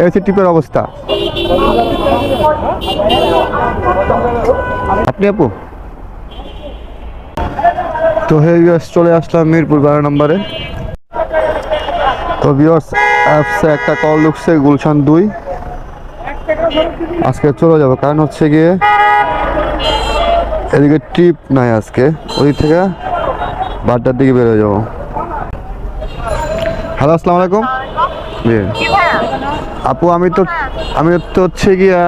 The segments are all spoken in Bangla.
এই হচ্ছে টিপের অবস্থা। আপনি আপু? তো হে ভিউয়ার্স চলে আসলাম মিরপুর বারো নম্বরে। তো ভিউয়ার্স অ্যাপসে একটা কল ঢুকছে গুলশান দুই। আজকে চলে যাব কারণ হচ্ছে গিয়ে এদিকে ট্রিপ নাই আজকে। ওই থেকে বারটার দিকে বেরোয় যাব। হ্যালো আসসালামু আলাইকুম। আপু আমি তো আমি তো হচ্ছে গিয়া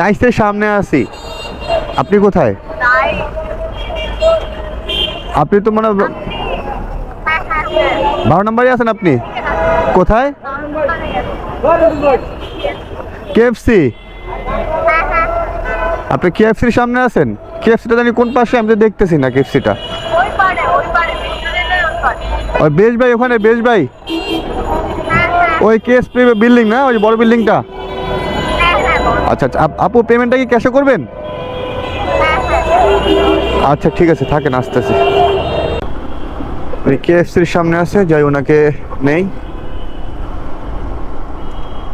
রাইসের সামনে আছি। আপনি কোথায়? আপনি তো মানে বারো নম্বরে আছেন আপনি? কোথায়? কেএফসি। আপনি কেএফসির সামনে আছেন? কেএফসিটা জানি কোন পাশে আমি তো দেখতেছি না কেএফসিটা। ওই বেশ ভাই ওখানে বেশ ভাই। ওই কেএসপি বিল্ডিং না? ওই বড় বিল্ডিংটা? বল। আচ্ছা আচ্ছা আপ- পেমেন্টটা কি ক্যাশে করবেন? আচ্ছা ঠিক আছে, থাকেন, আসতেছি। উনি কেএফসির সামনে আছে, যাই ওনাকে নেই।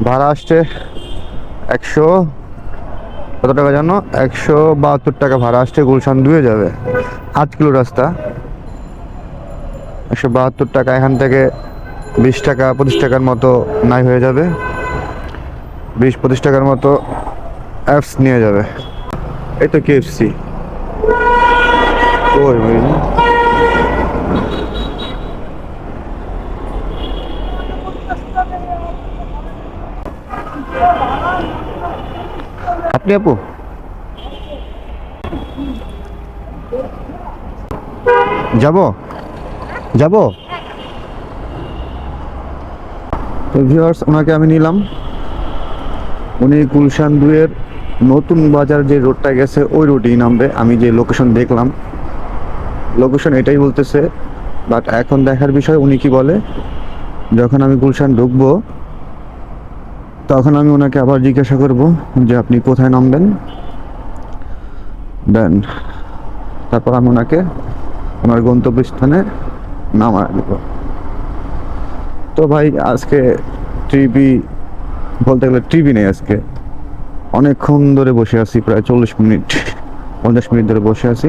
ভাড়া আসছে একশো, কত টাকা জানো? একশো বাহাত্তর টাকা ভাড়া আসছে, গুলশান দুয়ে যাবে। আট কিলো রাস্তা। একশো বাহাত্তর টাকা এখান থেকে বিশ টাকা পঁচিশ টাকার মতো নাই হয়ে যাবে। বিশ পঁচিশ টাকার মতো অ্যাপস নিয়ে যাবে। এই তো কেএফসি ওই আপনি আপু? যাব? যাব তো ভিউয়ার্স ওনাকে আমি নিলাম। উনি গুলশান দুয়ের নতুন বাজার যে রোডটা গেছে, ওই রোডেই নামবে। আমি যে লোকেশন দেখলাম লোকেশন এটাই বলতেছে। বাট এখন দেখার বিষয়, উনি কি বলে? যখন আমি গুলশান ঢুকবো, তখন আমি ওনাকে আবার জিজ্ঞাসা করব যে আপনি কোথায় নামবেন। দেন তারপর আমি ওনাকে ওনার গন্তব্যস্থানে নামা দেব। তো ভাই, আজকে টিভি বলতে গেলে টিভি নেই আজকে। অনেকক্ষণ ধরে বসে আছি, প্রায় চল্লিশ মিনিট, পঞ্চাশ মিনিট ধরে বসে আছি।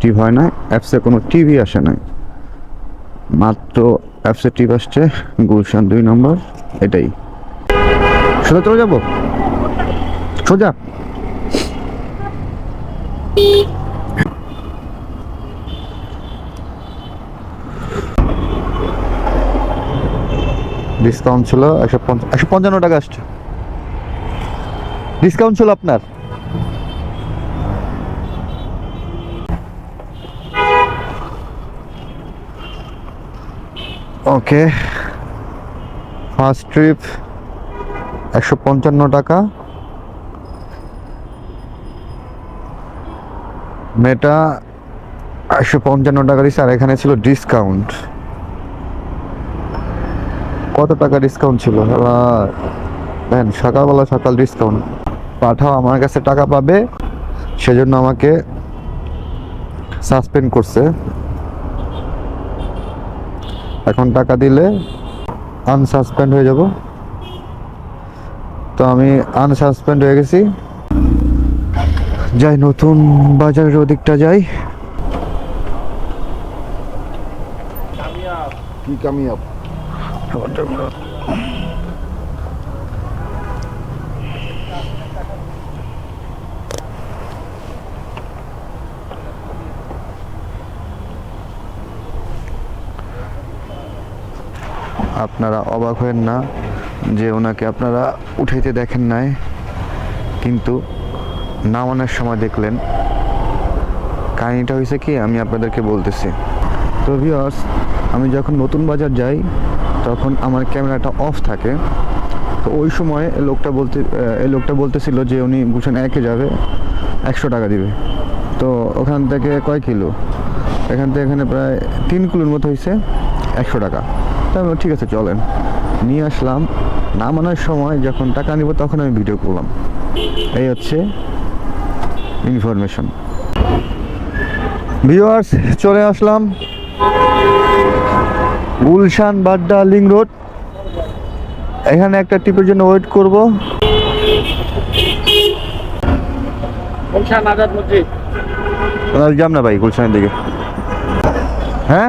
টিভি হয় না অ্যাপসে কোনো টিভি আসে নাই। মাত্র অ্যাপসে টিপ আসছে, গুলশান দুই নম্বর, এটাই। সোজা চলে যাব? সোজা? ডিসকাউন্ট ছিল একশো পঞ্চাশ একশো পঞ্চান্ন টাকা আসছে। ডিসকাউন্ট ছিল আপনার। ওকে ফার্স্ট ট্রিপ একশো পঞ্চান্ন টাকা। মেটা একশো পঞ্চান্ন টাকা দিচ্ছে আর এখানে ছিল ডিসকাউন্ট কত টাকা ডিসকাউন্ট ছিল? দেন সকালবেলা সকাল ডিসকাউন্ট পাঠাও, আমার কাছে টাকা পাবে, সেজন্য আমাকে সাসপেন্ড করছে। এখন টাকা দিলে আনসাসপেন্ড হয়ে যাব। তো আমি আনসাসপেন্ড হয়ে গেছি। যাই, নতুন বাজারের ওদিকটা যাই। কি কামিয়াব? আপনারা অবাক হয়েন না যে ওনাকে আপনারা উঠাইতে দেখেন নাই, কিন্তু নামানোর সময় দেখলেন। কাহিনিটা হয়েছে কি, আমি আপনাদেরকে বলতেছি। তো ভিউয়ার্স আমি যখন নতুন বাজার যাই তখন আমার ক্যামেরাটা অফ থাকে। তো ওই সময় লোকটা বলতে এই লোকটা বলতেছিল যে উনি গুলশান একে যাবে, একশো টাকা দিবে। তো ওখান থেকে কয় কিলো? এখান থেকে এখানে প্রায় তিন কিলোর মতো হয়েছে একশো টাকা। তো আমি ঠিক আছে, চলেন। নিয়ে আসলাম। নামানোর সময় যখন টাকা নিব তখন আমি ভিডিও করলাম। এই হচ্ছে ইনফরমেশন ভিউয়ার্স চলে আসলাম। Gulshan Badda link road. এখানে একটা টিপের জন্য ওয়েট করব। গুলশান আজাদ মসজিদ। যাম না ভাই গুলশানের দিকে। হ্যাঁ?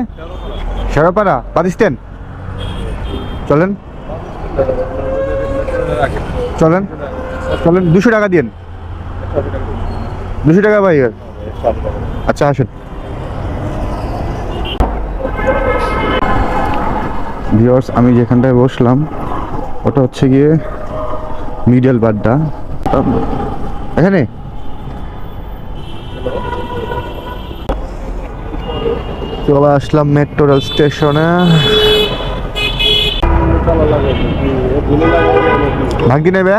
শেরাপাড়া পাকিস্তান চলেন। চলেন। চলেন দুশো টাকা দিন দুশো টাকা ভাই। আচ্ছা আসুন। ভিওর্স আমি যেখানটায় বসলাম, ওটা হচ্ছে গিয়ে মিডল বাড্ডা। এখানে? চলে আসলাম মেট্রো রেল স্টেশনে। ভাঙ্গি নেবে?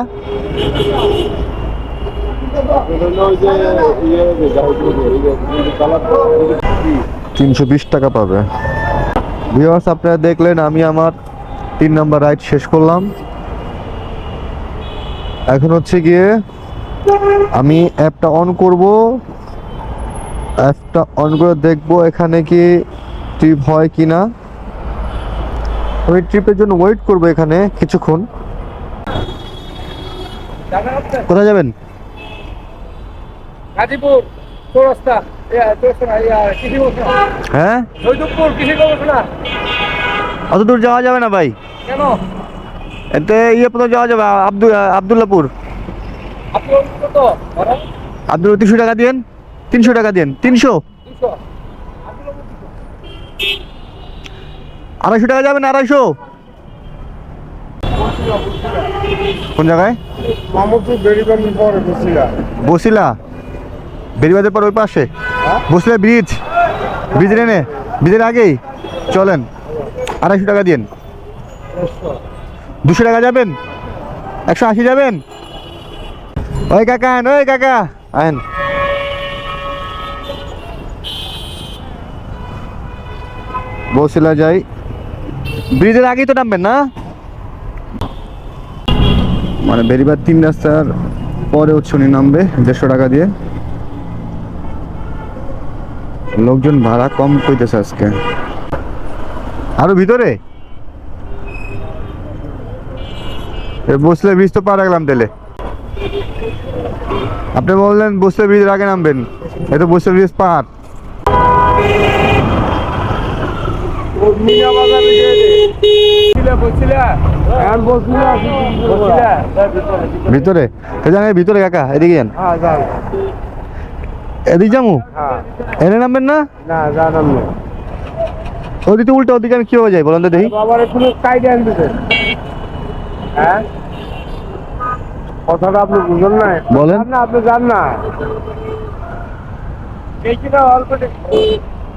তিনশো বিশ টাকা পাবে। ভিওয়ার্স আপনারা দেখলেন, আমি আমার তিন নাম্বার রাইড শেষ করলাম। এখন হচ্ছে গিয়ে আমি অ্যাপটা অন করব। অ্যাপটা অন করে দেখব এখানে কি ট্রিপ হয় কি না। আমি ট্রিপের জন্য ওয়েট করব এখানে কিছুক্ষণ। কোথায় যাবেন? গাজীপুর। হ্যাঁ? অত দূর যাওয়া যাবে না ভাই। কেন? এতে ইয়ে পর্যন্ত যাওয়া যাবে আব্দুল আবদুল্লাপুর? আব্দুল তিনশো টাকা দিন তিনশো টাকা দিন তিনশো। আড়াইশো টাকা যাবেন আড়াইশো? কোন জায়গায়? বসিলা? বেরিবাদের পর ওই পাশে? বসিলা ব্রিজ। ব্রিজ রেনে ব্রিজের আগেই চলেন। আড়াইশো টাকা দিন দুশো টাকা যাবেন? একশো আশি যাবেন? ওই কাকা আইন ওই কাকা। আইন বসিলা যাই। ব্রিজের আগেই তো নামবেন না? মানে বেরিবার তিন রাস্তার পরে হচ্ছে উনি নামবে, দেড়শো টাকা দিয়ে। লোকজন ভাড়া কম কইতেছে আজকে। আরও ভিতরে? বসলে ব্রিজ তো পার রাখলাম তেলে। আপনি বললেন বসলে বীজ আগে নামবেন। এ তো বসলে বসিলা, বসিলা। ভিতরে? তো জানেন ভিতরে কাকা এদিকে হ্যাঁ, যান। এদিকে হ্যাঁ। এনে নামবেন না? না, জানান না। ওদিকে উল্টো ওদিকে আমি কীভাবে যাই বলেন তো দেখি। বাবার একটু কাইডে আনতেছে হ্যাঁ? কথাটা আপনি বুঝলেন না বলেন। না আপনি যান না। এই কিনা অল্প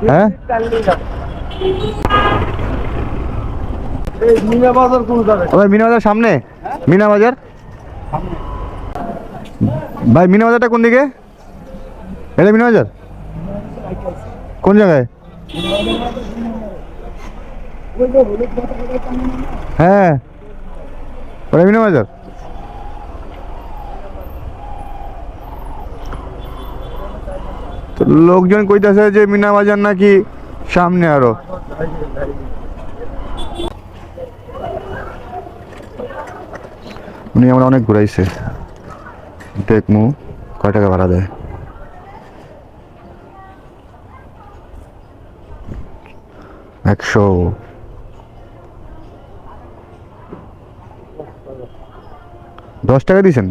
হ্যাঁ? মিনা বাজার কোন জায়গায়? মিনা বাজার সামনে? মিনা বাজার? ভাই মিনা বাজারটা কোন দিকে? এটা মিনা বাজার? কোন জায়গায়? হ্যাঁ। ওটা মিনা বাজার। তো লোকজন কইতাছে যে মিনা বাজার নাকি সামনে আরও। উনি আমরা অনেক ঘুরাইছে। দেখমু, কয় টাকা ভাড়া দেয়? একশো। দশ টাকা দিয়েছেন?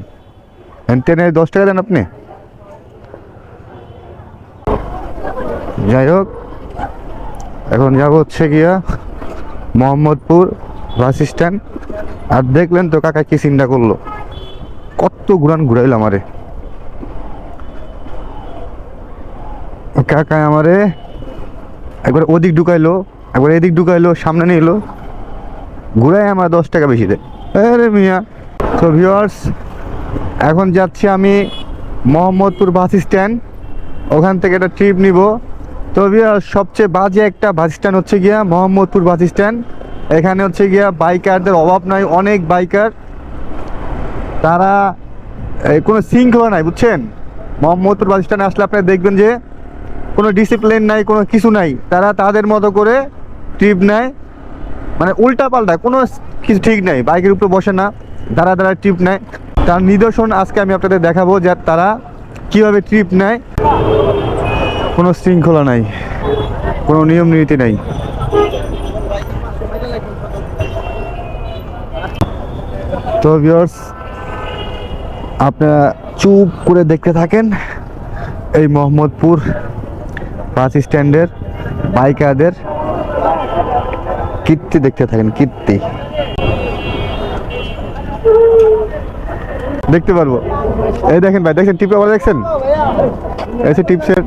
ট্রেনে দশ টাকা দেন আপনি। যাই হোক, এখন যাব হচ্ছে গিয়া মোহাম্মদপুর বাস স্ট্যান্ড। আর দেখলেন তো কাকা কি চিন্তা করল। কত ঘুরান ঘুরাইল আমারে। কাকা আমারে একবার ওদিক ঢুকাইলো। একবার এদিক ঢুকাইলো সামনে নিয়ে এলো। ঘুরাই আমার দশ টাকা বেশি দেয় মিয়া। তো ভিওয়ার্স এখন যাচ্ছি আমি মোহাম্মদপুর বাস স্ট্যান্ড। ওখান থেকে একটা ট্রিপ নিব। তো ভিওয়ার্স সবচেয়ে বাজে একটা বাস স্ট্যান্ড হচ্ছে গিয়া মোহাম্মদপুর বাস স্ট্যান্ড। এখানে হচ্ছে গিয়া বাইকারদের অভাব নাই, অনেক বাইকার। তারা কোনো শৃঙ্খলা নাই, বুঝছেন? মোহাম্মদপুর বাস স্ট্যান্ডে আসলে আপনারা দেখবেন যে কোনো ডিসিপ্লিন নাই, কোনো কিছু নাই। তারা তাদের মতো করে ট্রিপ নেয় মানে উল্টা পাল্টা কোনো কিছু ঠিক নেই, বাইকের উপরে বসে না, দাঁড়া দাঁড়া ট্রিপ নেয়। তার নিদর্শন আজকে আমি আপনাদের দেখাবো যে তারা কীভাবে ট্রিপ নেয়। কোনো শৃঙ্খলা নাই, কোনো নিয়ম নীতি নাই। তো ভিউয়ার্স আপনারা চুপ করে দেখতে থাকেন এই মোহাম্মদপুর বাস স্ট্যান্ডের বাইকারদের কীর্তি দেখতে থাকেন, কীর্তি। দেখতে পারব। এই দেখেন ভাই দেখেন টিপে অবস্থা দেখছেন? এসে টিপসের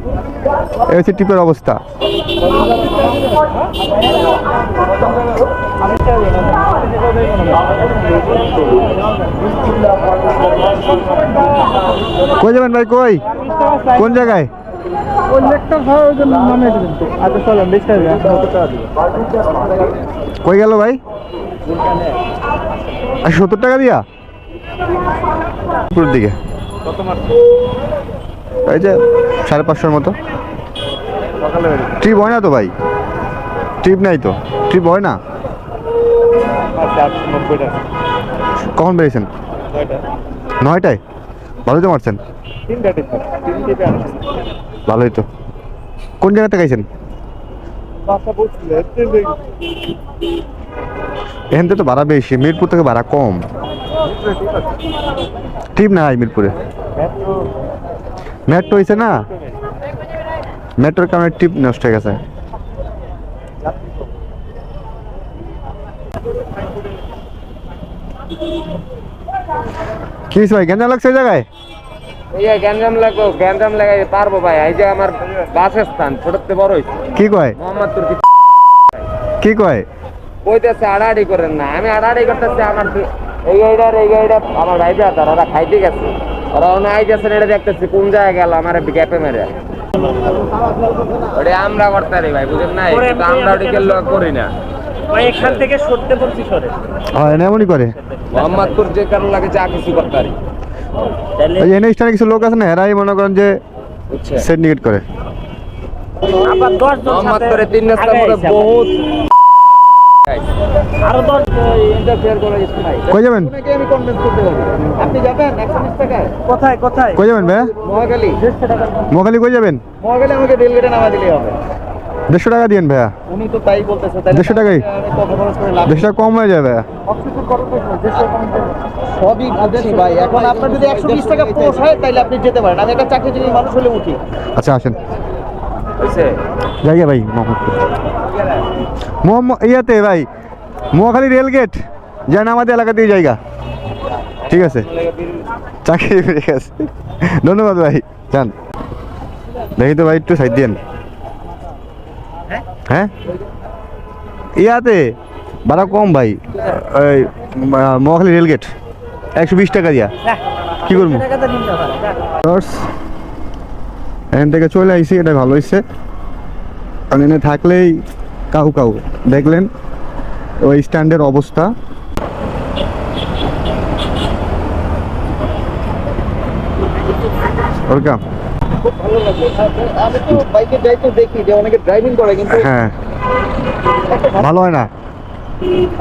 হচ্ছে টিপের অবস্থা। কই যাবেন ভাই, কই? কোন জায়গায়? কই গেল ভাই? আচ্ছা সত্তর টাকা দিয়া? দিকে। এই যে সাড়ে পাঁচশোর মতো। ট্রিপ হয় না তো ভাই? ট্রিপ নাই তো। ট্রিপ হয় না? কখন বেরিয়েছেন? নয়টায়। ভালোই তো মারছেন। ভালোই তো। কোন জায়গা থেকে আইছেন এখান থেকে। তো ভাড়া বেশি মিরপুর থেকে ভাড়া কম। ট্রিপ নাই মিরপুরে। মেট্রো হয়েছে না? মেট্রোর কারণে ট্রিপ নষ্ট হয়ে গেছে। কি ভাই গেঞ্জাম লাগছে জায়গায়? এই গ্যাঞ্জাম লাগো গ্যাঞ্জাম লাগাই পারব ভাই। এই যে আমার বাসের স্থান ছোটতে বড় হয়েছে। কি কয়? মোহাম্মদপুর কি কি কয়? কইতেছে আড়াআড়ি করেন না। আমি আড়াআড়ি করতেছি আমার এই গাড়িটার এই আমার ভাই ওরা খাইতে গেছে। ওরা অন্য আইতেছেন এটা দেখতেছি কোন জায়গায় গেল আমার গ্যাপে মেরে। ওটা আমরা করতে পারি ভাই বুঝেন নাই? আমরা ওটিকে করি না। ভাই এখান থেকে সরতে বলছি সরে। হয় না এমনই করে? মোহাম্মদপুর যে কারণ লাগে যা কিছু করতে পারি তাহলে ওই এনে স্থানে কিছু লোক আছে না এরাই মনে করেন যে সিন্ডিকেট করে। আবার দশ জন মোহাম্মদপুরে তিন রাস্তা মধ্যে বহুত আরও দশ ইন্টারফেয়ার করার কিছু নাই। কই যাবেন? আমি কনভিন্স করতে পারব আপনি যাবেন? একশো বিশ টাকায়? কোথায় কোথায়? কই যাবেন ভাই মহাখালী। কই যাবেন? মহাখালী আমাকে রেলগেটে নামা দিলেই হবে। দেড়শো টাকা দিয়েন ভাইয়া। উনি তো তাই বলতেছে দেড়শো টাকাই। দেড়শো টাকা কম হয়ে যায় ভাইয়া সবই বুঝছি ভাই। এখন আপনার যদি একশো বিশ টাকা তাইলে আপনি যেতে পারেন। আমি একটা চাকরিজীবী মানুষ হলে উঠি। আচ্ছা আসেন। জায়গা ভাই মোহাম্মদ ইয়াতে ভাই মোয়াখালী রেলগেট যেন আমাদের এলাকাতেই জায়গা। ঠিক আছে। চাকরি পেয়ে গেছে। ধন্যবাদ ভাই। যান। দেখি তো ভাই একটু সাইড দিয়েন। হ্যাঁ? ইয়াতে? ভাড়া কম ভাই। ওই মহাখালী রেলগেট। একশো বিশ টাকা দিয়া। কি করব? এখান থেকে চলে আইসি এটা ভালো হয়েছে কারণ এনে থাকলেই কাউ কাউ দেখলেন? ওই স্ট্যান্ডের অবস্থা। ওরকাম আমি তো বাইকে যাই তো দেখি যে অনেকে ড্রাইভিং করে কিন্তু হ্যাঁ। ভালো হয় না।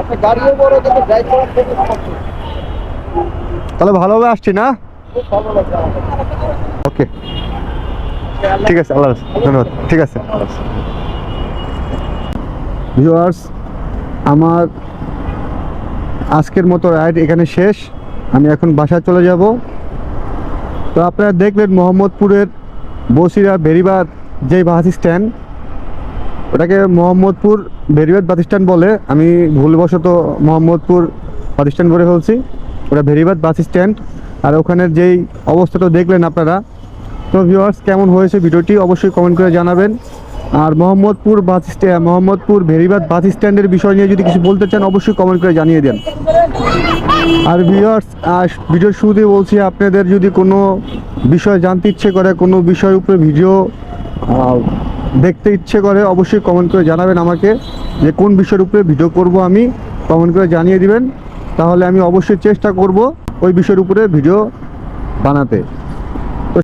একটা গাড়িও বড় কিন্তু ড্রাইভ করার খুব কষ্ট। তাহলে ভালোভাবে আসছি না? খুব ভালো ওকে। ঠিক আছে আল্লাহ হাফেজ। ধন্যবাদ। ঠিক আছে। ভিউয়ার্স আমার আজকের মতো রাইড এখানে শেষ। আমি এখন বাসায় চলে যাব। তো আপনারা দেখলেন মোহাম্মদপুরের বসিরা বেরিবাদ যে বাস স্ট্যান্ড ওটাকে মোহাম্মদপুর বেরিবাদ বাস স্ট্যান্ড বলে। আমি ভুলবশত মোহাম্মদপুর বাস স্ট্যান্ড বলে ফেলছি। ওটা বেরিবাদ বাস স্ট্যান্ড আর ওখানের যেই অবস্থাটা দেখলেন আপনারা। তো ভিউয়ার্স কেমন হয়েছে ভিডিওটি অবশ্যই কমেন্ট করে জানাবেন। আর Mohammadpur bus stand Mohammadpur Beribadh bus স্ট্যান্ডের বিষয় নিয়ে যদি কিছু বলতে চান, অবশ্যই কমেন্ট করে জানিয়ে দেন। আর ভিউয়ার্স ভিডিও শুরুতেই বলছি, আপনাদের যদি কোনো বিষয় জানতে ইচ্ছে করে, কোনো বিষয়ের উপরে ভিডিও দেখতে ইচ্ছে করে, অবশ্যই কমেন্ট করে জানাবেন আমাকে যে কোন বিষয়ের উপরে ভিডিও করব আমি। কমেন্ট করে জানিয়ে দিবেন। তাহলে আমি অবশ্যই চেষ্টা করব ওই বিষয়ের উপরে ভিডিও বানাতে।